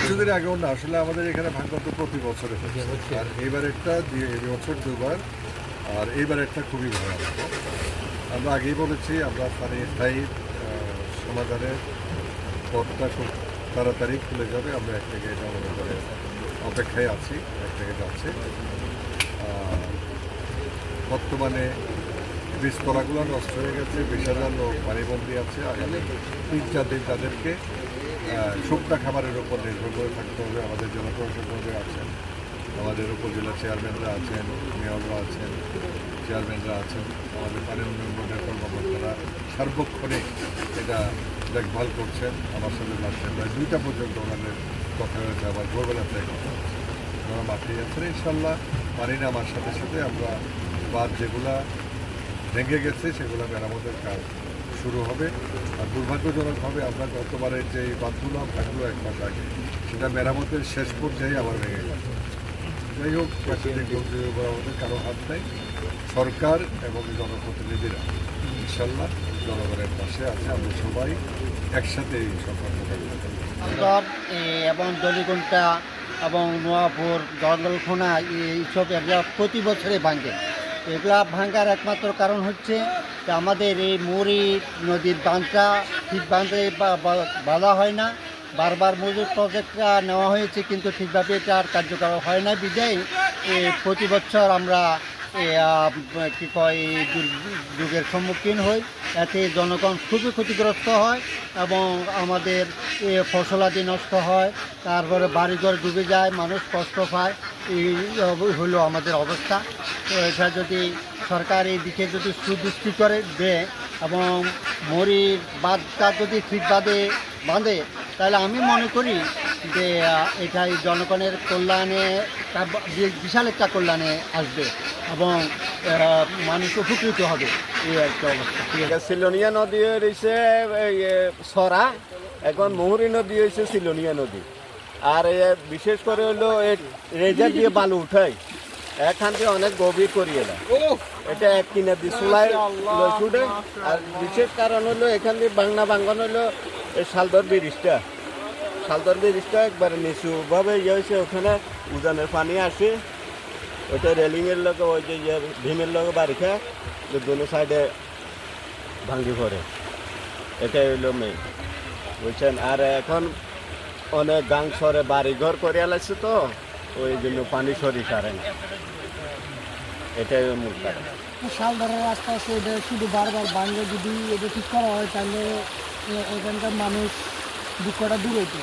কিছুদিন আগে না, আসলে আমাদের এখানে ভাগ্যত প্রতি বছরে আর এইবার একটা বছর দুবার, আর এইবার একটা খুবই ভয়াবহ। আমরা আগেই বলেছি, আমরা মানে স্থায়ী সমাধানের পথটা খুব তাড়াতাড়ি খুলে যাবে। আমরা এক থেকে এটা মনে অপেক্ষায় আছি, এক থেকে যাচ্ছে। বর্তমানে বীজতলাগুলো নষ্ট হয়ে গেছে বিশ হাজার লোক পানিবন্দী আছে, আগামী তিন চার দিন তাদেরকে শুকনা খাবারের উপর নির্ভর করে থাকতে হবে, আমাদের জেলা প্রশাসকরা আছেন, আমাদের উপজেলা চেয়ারম্যানরা আছেন, মেয়ররা আছেন, চেয়ারম্যানরা আছেন, আমাদের পানি উন্নয়ন বোর্ডের কর্মকর্তারা সার্বক্ষণিক এটা দেখভাল করছেন, আমার সাথে লাগছেন প্রায় দুইটা পর্যন্ত ওনাদের কথা হয়েছে, আবার ভোরবেলা কথা হচ্ছে ওনারা মাঠে যাচ্ছেন ইনশাল্লাহ পানি নামার সাথে সাথে আমরা বাদ যেগুলা ভেঙে গেছে, সেগুলো মেরামতের কাজ শুরু হবে। আর দুর্ভাগ্যজনকভাবে আমরা গতবারের যে বাঁধগুলো থাকল এক মাস আগে, সেটা মেরামতের শেষ পর্যায়ে আবার ভেঙে গেছে। যাই হোক মেরামতের কারও হাত নেই। সরকার এবং জনপ্রতিনিধিরা ইনশাল্লাহ জনগণের পাশে আছে। আমরা সবাই একসাথে এই সরকার এবং দলিগুন্টা এবং নোয়াপুর জঙ্গলখোনা এইসব এগুলা প্রতি বছরে ভাঙে। এগুলা ভাঙার একমাত্র কারণ হচ্ছে যে আমাদের এই মুড়ি নদীর বাঁধটা ঠিক বাঁধে বাঁধা হয় না। বারবার মজুর প্রজেক্টটা নেওয়া হয়েছে কিন্তু ঠিকভাবে এটা আর কার্যকর হয় না। বিদায় প্রতি বছর আমরা কি কয়, এই দুর্যোগের সম্মুখীন হই। এতে জনগণ খুবই ক্ষতিগ্রস্ত হয় এবং আমাদের ফসলাদি নষ্ট হয়। তারপরে বাড়িঘর ডুবে যায়, মানুষ কষ্ট পায়। এই হলো আমাদের অবস্থা। তো এটা যদি সরকার এই দিকে যদি সুদৃষ্টি করে দেয় এবং মরির বাঁধটা যদি ঠিকভাবে বাঁধে তাহলে আমি মনে করি যে আহ, এটাই জনগণের কল্যাণে বিশাল একটা কল্যাণে আসবে এবং মানুষ উপকৃত হবে। এই একটা অবস্থা। ঠিক সিলোনিয়া নদী রয়েছে সরা এখন মুহুরী নদী হয়েছে সিলোনিয়া নদী। আর এ বিশেষ করে হলো এই রেজার দিয়ে বালু উঠাই। এখান থেকে অনেক গভীর করিয়ে দেয় এটা এক কিনা দিয়ে চুলাই ছুটে। আর বিশেষ কারণ হলো এখান দিয়ে বাংলা বাঙ্গন হলো এই শালদর ব্রিজটা। শালদর ব্রিজটা একবারে নিচুভাবে ইয়ে হয়েছে ওখানে উজানের পানি আসে। ওইটা রেলিংয়ের লোকে ওই যে ইয়ে ভীমের লগে বারিখা দুনো সাইডে ভাঙ্গি পড়ে। এটাই হইল মেইন বুঝছেন? আর এখন অনেক গাং সরে বাড়ি ঘর করে আলাইছে তো, ওই জন্য পানি সরি সারে না। এটাই মূল কারণ। শাল ধরার রাস্তা আছে, এটা শুধু বারবার বাংলা যদি এটা ঠিক করা হয়, তাহলে এখানকার মানুষ দুঃখটা দূর হইতো।